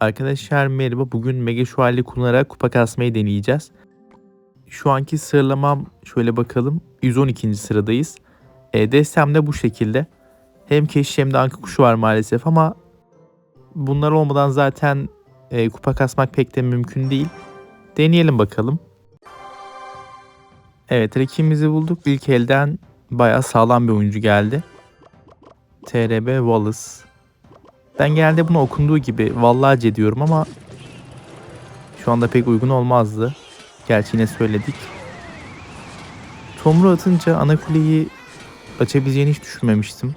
Arkadaşlar merhaba. Bugün Mega Şövalye kullanarak kupa kasmayı deneyeceğiz. Şu anki sıralamam şöyle bakalım. 112. sıradayız. E, destem de bu şekilde. Hem keşiş hem de anka kuşu var maalesef ama bunlar olmadan zaten e, kupa kasmak pek de mümkün değil. Deneyelim bakalım. Evet rakibimizi bulduk. İlk elden bayağı sağlam bir oyuncu geldi. TRB Wallace. Ben genelde bunu okunduğu gibi vallace diyorum ama şu anda pek uygun olmazdı. Gerçi yine söyledik. Tomru atınca ana kuleyi açabileceğini hiç düşünmemiştim.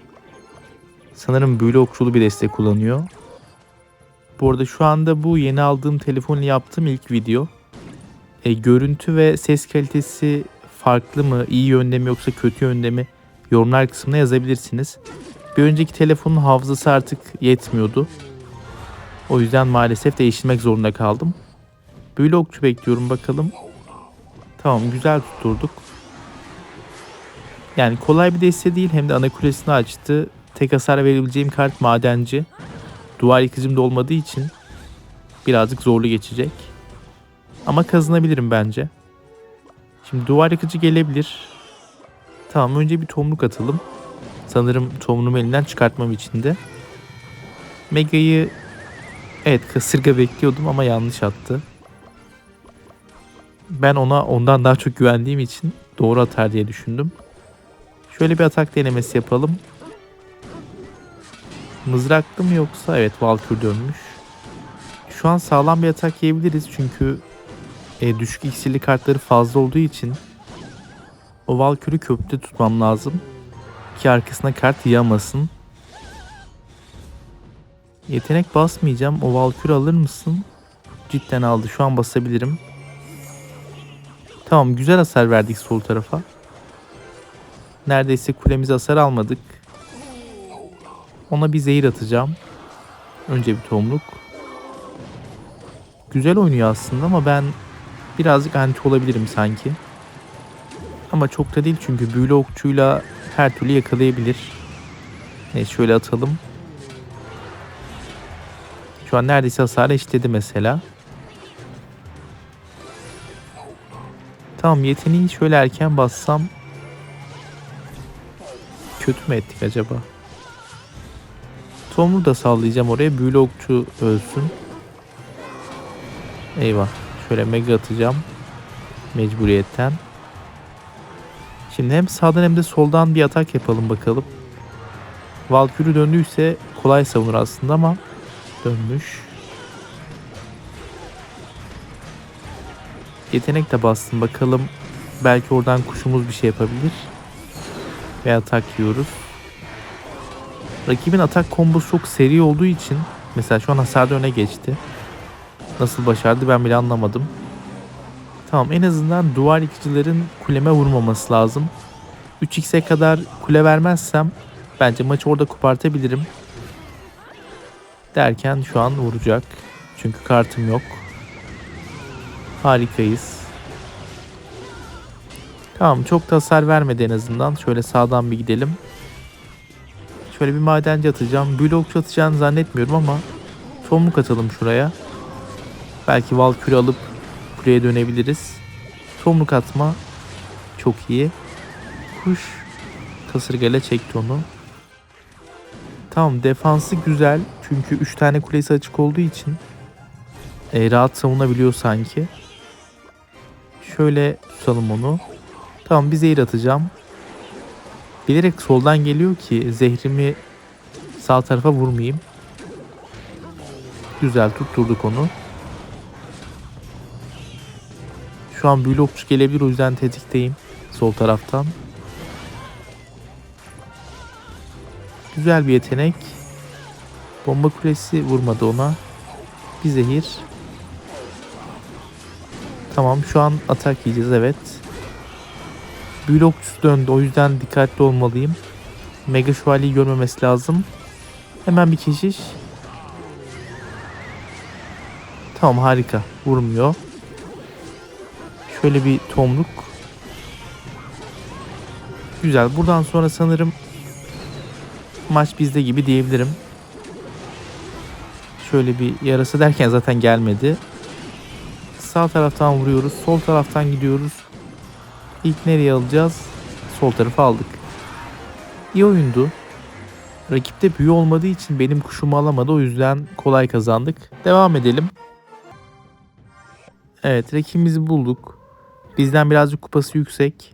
Sanırım büyülü okçulu bir destek kullanıyor. Bu arada şu anda bu yeni aldığım telefonla yaptığım ilk video. E, görüntü ve ses kalitesi farklı mı, iyi yönde mi yoksa kötü yönde mi yorumlar kısmına yazabilirsiniz. Bir önceki telefonun hafızası artık yetmiyordu. O yüzden maalesef değiştirmek zorunda kaldım. Okçu bekliyorum bakalım. Tamam güzel tutturduk. Yani kolay bir deste değil hem de ana kulesini açtı. Tek hasar verebileceğim kart madenci. Duvar yıkıcım da olmadığı için birazcık zorlu geçecek. Ama kazanabilirim bence. Şimdi duvar yıkıcı gelebilir. Tamam önce bir tomruk atalım. Sanırım tomunumu elinden çıkartmam için de. Mega'yı evet kasırga bekliyordum ama yanlış attı. Ben ona ondan daha çok güvendiğim için doğru atar diye düşündüm. Şöyle bir atak denemesi yapalım. Mızraklı mı yoksa evet Valkür dönmüş. Şu an sağlam bir atak yiyebiliriz çünkü e, düşük iksirli kartları fazla olduğu için o Valkür'ü köprüde tutmam lazım ki arkasına kart yığamasın. Yetenek basmayacağım. O Valkür alır mısın? Cidden aldı. Şu an basabilirim. Tamam güzel hasar verdik sol tarafa. Neredeyse kulemize hasar almadık. Ona bir zehir atacağım. Önce bir tomruk. Güzel oynuyor aslında ama ben birazcık anti olabilirim sanki. Ama çok da değil çünkü büyülü okçuyla her türlü yakalayabilir. Neyse şöyle atalım. Şu an neredeyse hasarı eşitledi mesela. Tamam yeteneği şöyle erken bassam kötü mü ettik acaba? Tomru da sallayacağım oraya. Büyülü okçu ölsün. Eyvah. Şöyle mega atacağım. Mecburiyetten. Şimdi hem sağdan hem de soldan bir atak yapalım bakalım. Valkürü döndüyse kolay savunur aslında ama dönmüş. Yetenek de bastım bakalım. Belki oradan kuşumuz bir şey yapabilir. Ve atak yiyoruz. Rakibin atak kombosu çok seri olduğu için mesela şu an hasarda öne geçti. Nasıl başardı ben bile anlamadım. Tamam en azından duvar yıkıcıların kuleme vurmaması lazım. 3x'e kadar kule vermezsem bence maçı orada kopartabilirim. Derken şu an vuracak. Çünkü kartım yok. Harikayız. Tamam çok da hasar vermedi en azından. Şöyle sağdan bir gidelim. Şöyle bir madenci atacağım. Blok atacağını zannetmiyorum ama tomruk atalım şuraya. Belki Valkyrie alıp kuleye dönebiliriz. Tomruk atma çok iyi. Kuş kasırgayla çekti onu. Tamam defansı güzel. Çünkü 3 tane kulesi açık olduğu için e, rahat savunabiliyor sanki. Şöyle tutalım onu. Tamam bir zehir atacağım. Bilerek soldan geliyor ki zehrimi sağ tarafa vurmayayım. Güzel tutturduk onu. Şu an büyülü okçu gelebilir o yüzden tetikteyim. Sol taraftan. Güzel bir yetenek. Bomba kulesi vurmadı ona. Bir zehir. Tamam şu an atak yiyeceğiz evet. Büyülü döndü o yüzden dikkatli olmalıyım. Mega şövalyeyi görmemesi lazım. Hemen bir keşiş. Tamam harika. Vurmuyor. Şöyle bir tomruk. Güzel. Buradan sonra sanırım maç bizde gibi diyebilirim. Şöyle bir yarası derken zaten gelmedi. Sağ taraftan vuruyoruz. Sol taraftan gidiyoruz. İlk nereye alacağız? Sol tarafı aldık. İyi oyundu. Rakipte büyü olmadığı için benim kuşumu alamadı. O yüzden kolay kazandık. Devam edelim. Evet rakibimizi bulduk. Bizden birazcık kupası yüksek.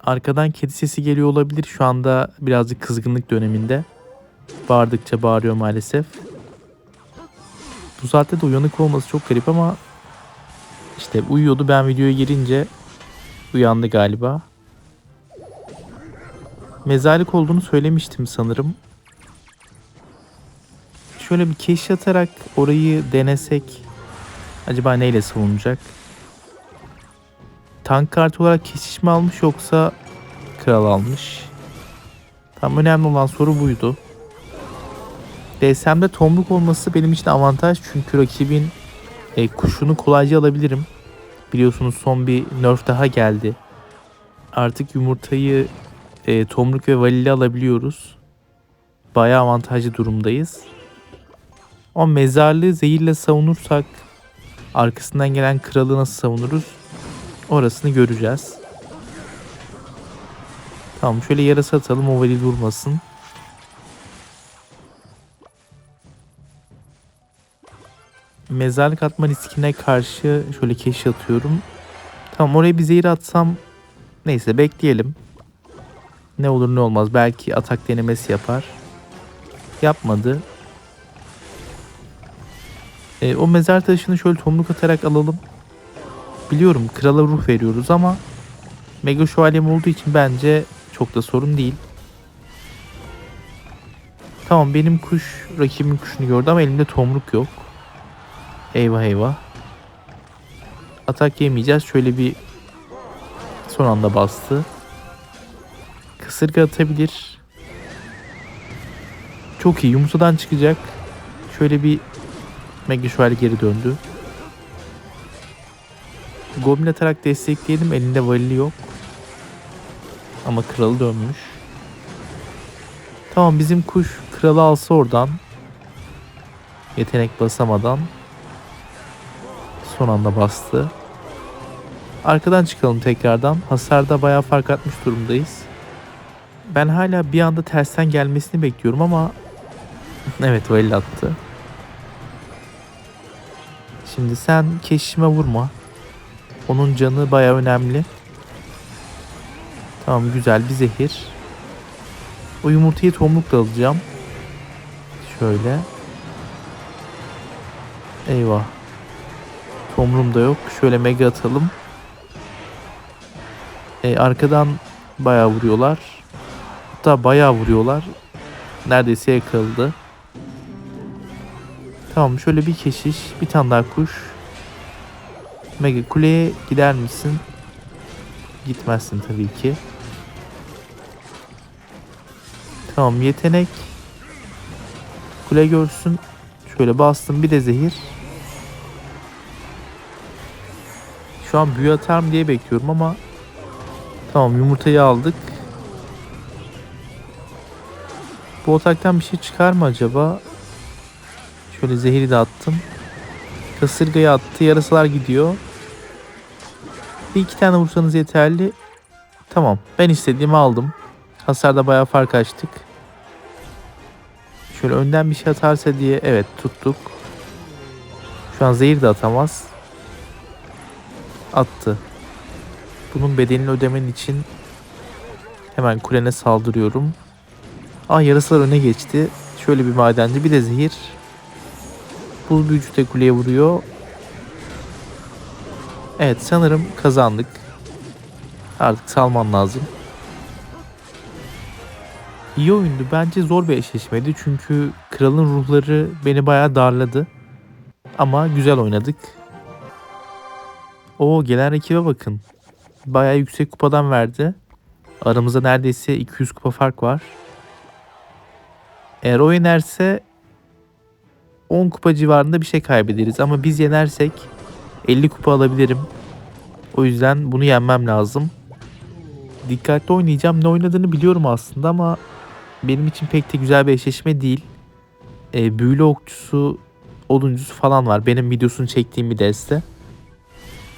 Arkadan kedi sesi geliyor olabilir. Şu anda birazcık kızgınlık döneminde. Bağırdıkça bağırıyor maalesef. Bu saatte de uyanık olması çok garip ama işte uyuyordu. Ben videoya girince uyandı galiba. Mezarlık olduğunu söylemiştim sanırım. Şöyle bir keş atarak orayı denesek acaba neyle savunacak? Tank kartı olarak keşiş mi almış yoksa kral almış? Tam önemli olan soru buydu. DSM'de tomruk olması benim için avantaj çünkü rakibin e, kuşunu kolayca alabilirim. Biliyorsunuz son bir nerf daha geldi. Artık yumurtayı e, tomruk ve valili alabiliyoruz. Bayağı avantajlı durumdayız. Ama mezarlığı zehirle savunursak arkasından gelen kralı nasıl savunuruz? Orasını göreceğiz. Tamam şöyle yarası atalım o valil vurmasın. Mezarlık atma riskine karşı şöyle keş atıyorum. Tamam oraya bir zehir atsam neyse bekleyelim. Ne olur ne olmaz belki atak denemesi yapar. Yapmadı. E, o mezar taşını şöyle tomruk atarak alalım. Biliyorum krala ruh veriyoruz ama Mega şövalyem olduğu için bence çok da sorun değil. Tamam benim kuş rakibin kuşunu gördü ama elimde tomruk yok. Eyvah eyvah. Atak yemeyeceğiz. Şöyle bir son anda bastı. Kısırga atabilir. Çok iyi. Yumurtadan çıkacak. Şöyle bir Mega Şövalye geri döndü. Goblin atarak destekleyelim. Elinde valili yok. Ama kralı dönmüş. Tamam bizim kuş kralı alsa oradan. Yetenek basamadan. Son anda bastı. Arkadan çıkalım tekrardan. Hasarda bayağı fark atmış durumdayız. Ben hala bir anda tersten gelmesini bekliyorum ama evet valil attı. Şimdi sen keşişime vurma. Onun canı baya önemli. Tamam güzel bir zehir. O yumurtayı tomrukla alacağım. Şöyle. Eyvah. Tomrum da yok. Şöyle mega atalım. E, arkadan bayağı vuruyorlar. Hatta bayağı vuruyorlar. Neredeyse yakaladı. Tamam şöyle bir keşiş. Bir tane daha kuş. Mega kuleye gider misin? Gitmezsin tabii ki. Tamam yetenek. Kule görsün. Şöyle bastım bir de zehir. Şu an büyü atar mı diye bekliyorum ama Tamam yumurtayı aldık. Bu otaktan bir şey çıkar mı acaba? Şöyle zehri de attım. Kasırgayı attı. Yarasalar gidiyor. Bir iki tane vursanız yeterli. Tamam. Ben istediğimi aldım. Hasarda bayağı fark açtık. Şöyle önden bir şey atarsa diye evet tuttuk. Şu an zehir de atamaz. Attı. Bunun bedelini ödemen için hemen kulene saldırıyorum. Ah yarısılar öne geçti. Şöyle bir madenci bir de zehir. Buz büyücü de kuleye vuruyor. Evet sanırım kazandık. Artık salman lazım. İyi oyundu. Bence zor bir eşleşmeydi. Çünkü kralın ruhları beni bayağı darladı. Ama güzel oynadık. O gelen rakibe bakın. Bayağı yüksek kupadan verdi. Aramızda neredeyse 200 kupa fark var. Eğer o yenerse 10 kupa civarında bir şey kaybederiz. Ama biz yenersek 50 kupa alabilirim. O yüzden bunu yenmem lazım. Dikkatli oynayacağım. Ne oynadığını biliyorum aslında ama benim için pek de güzel bir eşleşme değil. E, büyülü okçusu oduncusu falan var. Benim videosunu çektiğim bir deste.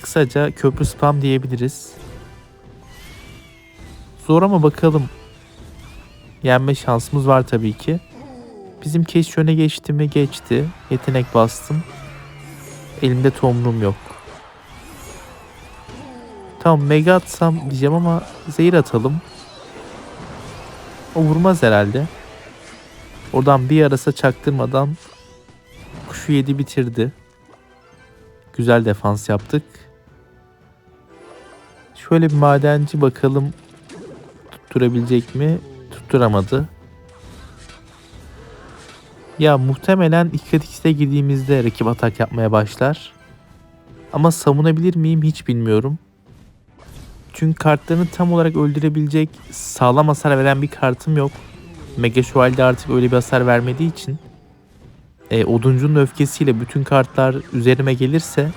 Kısaca köprü spam diyebiliriz. Zor ama bakalım. Yenme şansımız var tabii ki. Bizim keş öne geçti mi? Geçti. Yetenek bastım. Elimde tomrum yok. Tamam mega atsam diyeceğim ama zehir atalım. O vurmaz herhalde. Oradan bir yarasa çaktırmadan kuşu yedi bitirdi. Güzel defans yaptık. Şöyle bir madenci bakalım tutturabilecek mi? Tutturamadı. Ya muhtemelen 2 x'te girdiğimizde rakip atak yapmaya başlar. Ama savunabilir miyim hiç bilmiyorum. Çünkü kartlarını tam olarak öldürebilecek sağlam hasar veren bir kartım yok. Mega Şövalye artık öyle bir hasar vermediği için e, oduncunun öfkesiyle bütün kartlar üzerime gelirse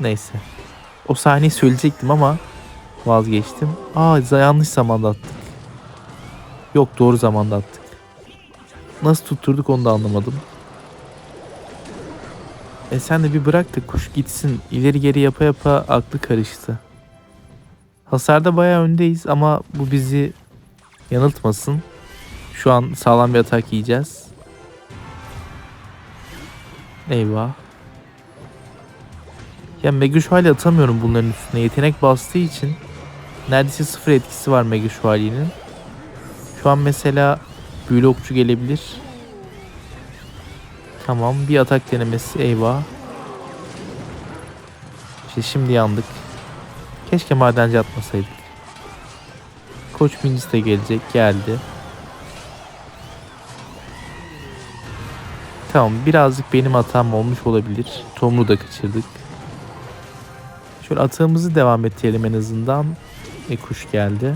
neyse. O sahneyi söyleyecektim ama vazgeçtim. Aa yanlış zamanda attık. Yok doğru zamanda attık. Nasıl tutturduk onu da anlamadım. E sen de bir bırak da kuş gitsin. İleri geri yapa yapa aklı karıştı. Hasarda bayağı öndeyiz ama bu bizi yanıltmasın. Şu an sağlam bir atak yiyeceğiz. Eyvah. Ya Mega Şövalye atamıyorum bunların üstüne. Yetenek bastığı için neredeyse sıfır etkisi var Mega Şövalye'nin. Şu an mesela büyülü okçu gelebilir. Tamam bir atak denemesi eyvah. İşte şimdi yandık. Keşke madenci atmasaydık. Koç bincisi de gelecek geldi. Tamam birazcık benim hatam olmuş olabilir. Tomru da kaçırdık. Şöyle atağımızı devam ettirelim en azından. E kuş geldi.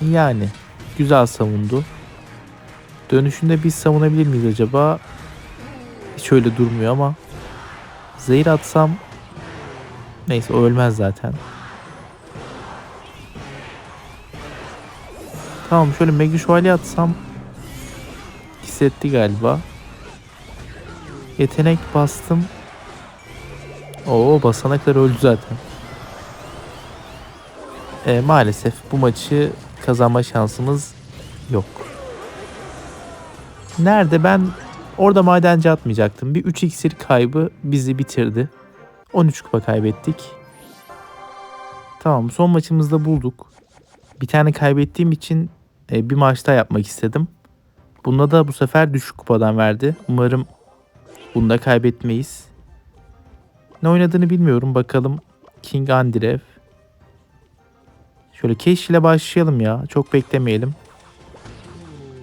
Yani güzel savundu. Dönüşünde biz savunabilir miyiz acaba? Hiç öyle durmuyor ama. Zehir atsam neyse o ölmez zaten. Tamam şöyle Mega Şövalye atsam hissetti galiba. Yetenek bastım. Oo basana kadar öldü zaten. E, maalesef bu maçı kazanma şansımız yok. Nerede ben orada madenci atmayacaktım. Bir 3 iksir kaybı bizi bitirdi. 13 kupa kaybettik. Tamam son maçımızda bulduk. Bir tane kaybettiğim için e, bir maç daha yapmak istedim. Bunda da bu sefer düşük kupadan verdi. Umarım bunda kaybetmeyiz. Ne oynadığını bilmiyorum. Bakalım King Andrev. Şöyle Cash ile başlayalım ya. Çok beklemeyelim.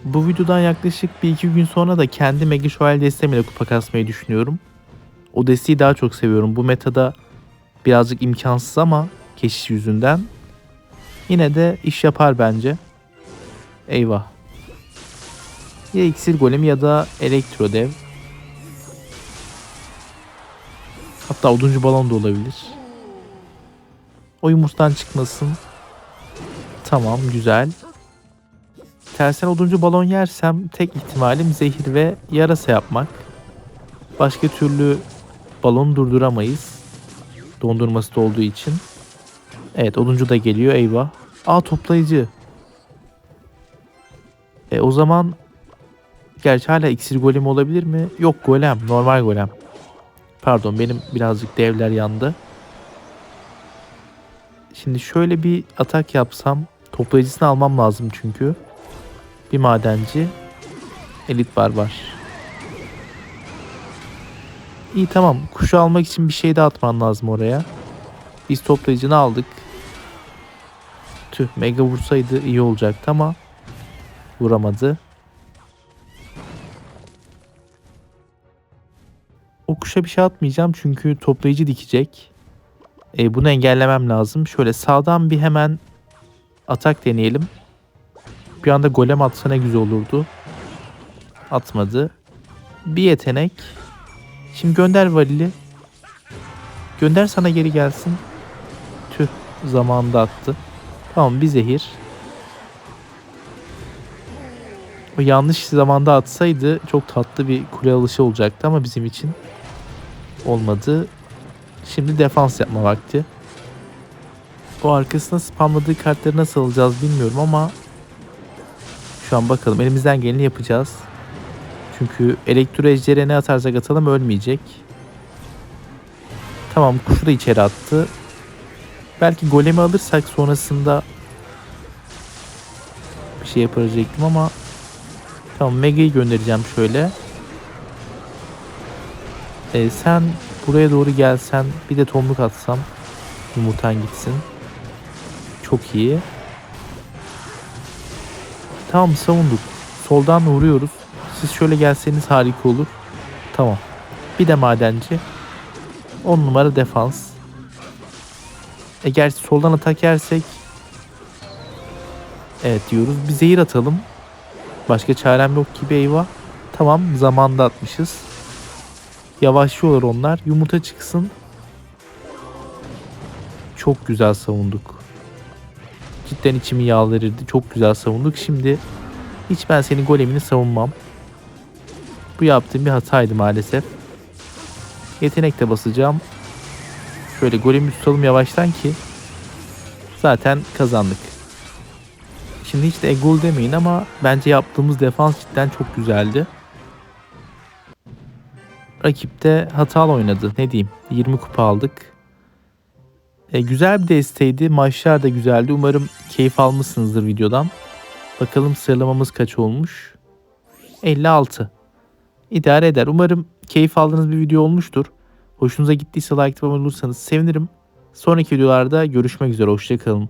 Bu videodan yaklaşık bir iki gün sonra da kendi Mega Şövalye destemiyle kupa kasmayı düşünüyorum. O desteği daha çok seviyorum. Bu metada birazcık imkansız ama keşiş yüzünden. Yine de iş yapar bence. Eyvah. Ya iksir golemi ya da elektro dev. Hatta oduncu balon da olabilir. O yumurtadan çıkmasın. Tamam güzel. Tersen oduncu balon yersem tek ihtimalim zehir ve yarasa yapmak. Başka türlü balonu durduramayız. Dondurması da olduğu için. Evet oduncu da geliyor eyvah. Aa toplayıcı. E o zaman gerçi hala iksir golem olabilir mi? Yok golem normal golem. Pardon benim birazcık devler yandı. Şimdi şöyle bir atak yapsam toplayıcısını almam lazım çünkü. Bir madenci. Elit barbar. İyi tamam. Kuşu almak için bir şey de atman lazım oraya. Biz toplayıcını aldık. Tüh mega vursaydı iyi olacaktı ama vuramadı. O kuşa bir şey atmayacağım çünkü toplayıcı dikecek. E, bunu engellemem lazım. Şöyle sağdan bir hemen atak deneyelim. Bir anda golem atsa ne güzel olurdu. Atmadı. Bir yetenek. Şimdi gönder varili. Gönder sana geri gelsin. Tüh zamanında attı. Tamam bir zehir. O yanlış zamanda atsaydı çok tatlı bir kule alışı olacaktı ama bizim için olmadı. Şimdi defans yapma vakti. O arkasına spamladığı kartları nasıl alacağız bilmiyorum ama şu an bakalım elimizden geleni yapacağız. Çünkü elektro ejdere ne atarsak atalım ölmeyecek. Tamam kuşu da içeri attı. Belki golemi alırsak sonrasında bir şey yapacaktım ama tamam Mega'yı göndereceğim şöyle. Ee, sen buraya doğru gelsen bir de tomruk atsam yumurtan gitsin. Çok iyi. Tamam savunduk. Soldan vuruyoruz. Siz şöyle gelseniz harika olur. Tamam. Bir de madenci. 10 numara defans. E gerçi soldan atak yersek Evet diyoruz. Bir zehir atalım. Başka çarem yok gibi eyvah. Tamam zamanda atmışız. Yavaşlıyorlar onlar. Yumurta çıksın. Çok güzel savunduk. Cidden içimi yağlarırdı. Çok güzel savunduk. Şimdi hiç ben senin golemini savunmam. Bu yaptığım bir hataydı maalesef. Yetenek de basacağım. Şöyle golemi tutalım yavaştan ki zaten kazandık. Şimdi hiç de egol demeyin ama bence yaptığımız defans cidden çok güzeldi. Rakip de hatalı oynadı. Ne diyeyim? 20 kupa aldık. E, güzel bir desteydi. Maçlar da güzeldi. Umarım keyif almışsınızdır videodan. Bakalım sıralamamız kaç olmuş? 56. İdare eder. Umarım keyif aldığınız bir video olmuştur. Hoşunuza gittiyse like atmayı olursanız sevinirim. Sonraki videolarda görüşmek üzere. Hoşçakalın.